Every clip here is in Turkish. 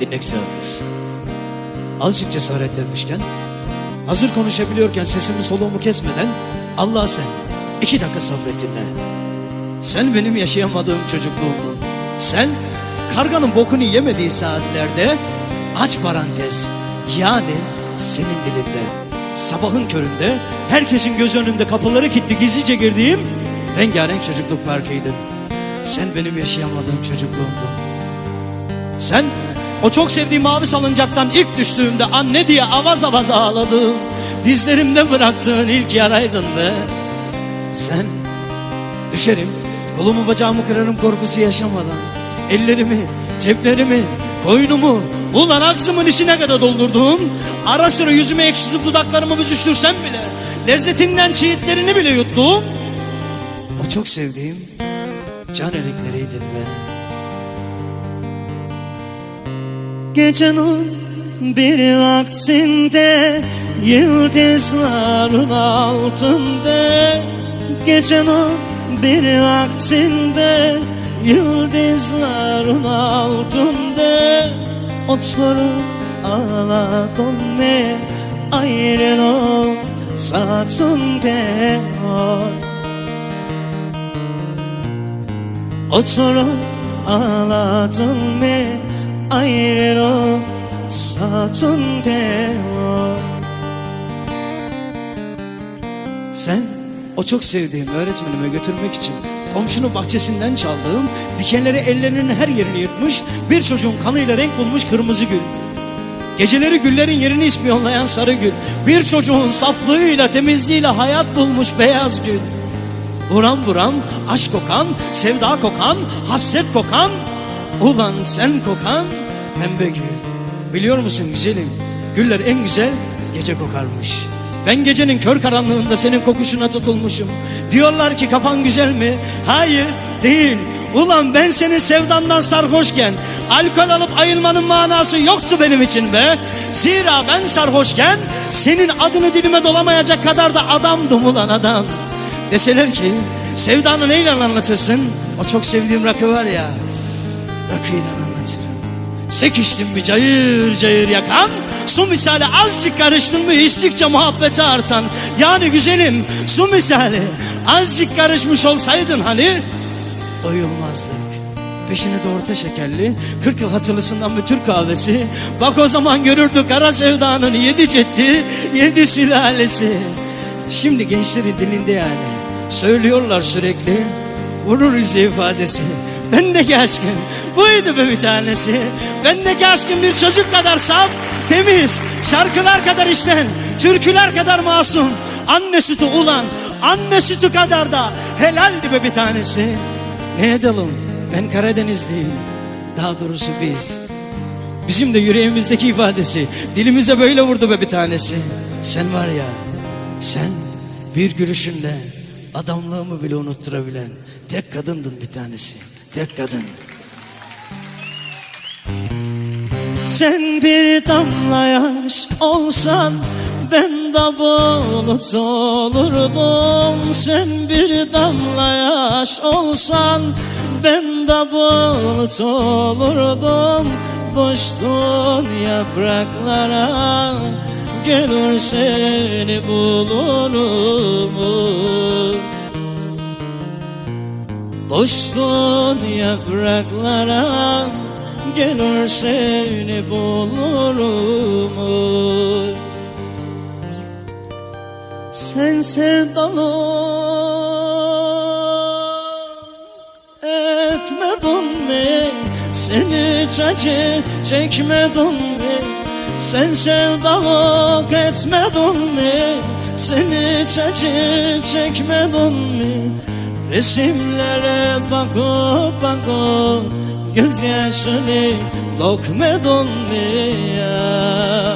Dinle güzel kız. Azıcık cesaretlenmişken, hazır konuşabiliyorken sesimi soluğumu kesmeden Allah sen iki dakika sabret dinle. Sen benim yaşayamadığım çocukluğumdun. Sen karganın bokunu yemediği saatlerde aç parantez yani senin dilinde sabahın köründe herkesin göz önünde kapıları kilitli gizlice girdiğim rengarenk çocukluk parkıydın. Sen benim yaşayamadığım çocukluğumdun. Sen o çok sevdiğim mavi salıncaktan ilk düştüğümde anne diye avaz avaz ağladığım dizlerimde bıraktığın ilk yaraydın be. Sen düşerim kolumu bacağımı kırarım korkusu yaşamadan ellerimi ceplerimi koynumu ulan aksımın içine kadar doldurduğum ara sıra yüzüme ekşitip dudaklarımı büzüştürsem bile lezzetinden çiğitlerini bile yuttuğum o çok sevdiğim can erikleriydin be. Gecenin bir vaktinde Yıldızların altında. Gecenin bir vaktinde Yıldızların altında. Oturup ağladım ve ayrılıp saçımda Oturup ağladım ve ayrılıp saçımda Sen o çok sevdiğim öğretmenime götürmek için komşunun bahçesinden çaldığım dikenleri ellerinin her yerini yırtmış bir çocuğun kanıyla renk bulmuş kırmızı gül. Geceleri güllerin yerini ispiyonlayan sarı gül. Bir çocuğun saflığıyla temizliğiyle hayat bulmuş beyaz gül. Buram buram aşk kokan, sevda kokan, hasret kokan. Ulan sen kokan pembe gül. Biliyor musun güzelim? Güller en güzel gece kokarmış. Ben gecenin kör karanlığında senin kokuşuna tutulmuşum. Diyorlar ki kafan güzel mi? Hayır değil. Ulan ben senin sevdandan sarhoşken alkol alıp ayılmanın manası yoktu benim için be. Zira ben sarhoşken senin adını dilime dolamayacak kadar da adamdım ulan adam. Deseler ki sevdanı neyle anlatırsın? O çok sevdiğim rakı var ya. Rakıyla anlatırım. Sekiştim bir cayır cayır yakan? Su misali azıcık karıştın mı içtikçe muhabbeti artan. Yani güzelim su misali azıcık karışmış olsaydın hani? Doyulmazdık. Peşine de orta şekerli 40 yıl hatırlısından bir Türk kahvesi. Bak o zaman görürdük kara sevdanın yedi ciddi Yedi sülalesi. Şimdi gençlerin dilinde yani. Söylüyorlar sürekli Vurur yüzü ifadesi Bendeki aşkın buydu be bir tanesi. Bendeki aşkın bir çocuk kadar saf Temiz Şarkılar kadar işten Türküler kadar masum Anne sütü ulan Anne sütü kadar da helaldi be bir tanesi. Ne edelim? Ben Karadenizliyim. Daha doğrusu biz. Bizim de yüreğimizdeki ifadesi Dilimize böyle vurdu be bir tanesi. Sen var ya Sen bir gülüşünle Adamlığımı bile unutturabilen Tek kadındın bir tanesi Tek kadın. Sen bir damla yaş olsan ben de bulut olurdum. Sen bir damla yaş olsan ben de bulut olurdum. Boştun yapraklara gelir seni bulurum Dostun yapraklara gelir seni bulurum Sen sevdalı etmedin mi? Seni acı çekmedin mi? Sen sevdalık etmedin mi? Seni acı çekmedin mi? Resimlere bakıp bakıp Gözyaşını dökmedin mi ya?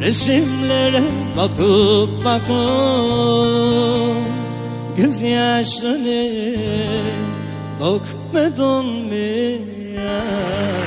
Resimlere bakıp bakıp Gözyaşını dökmedin mi ya?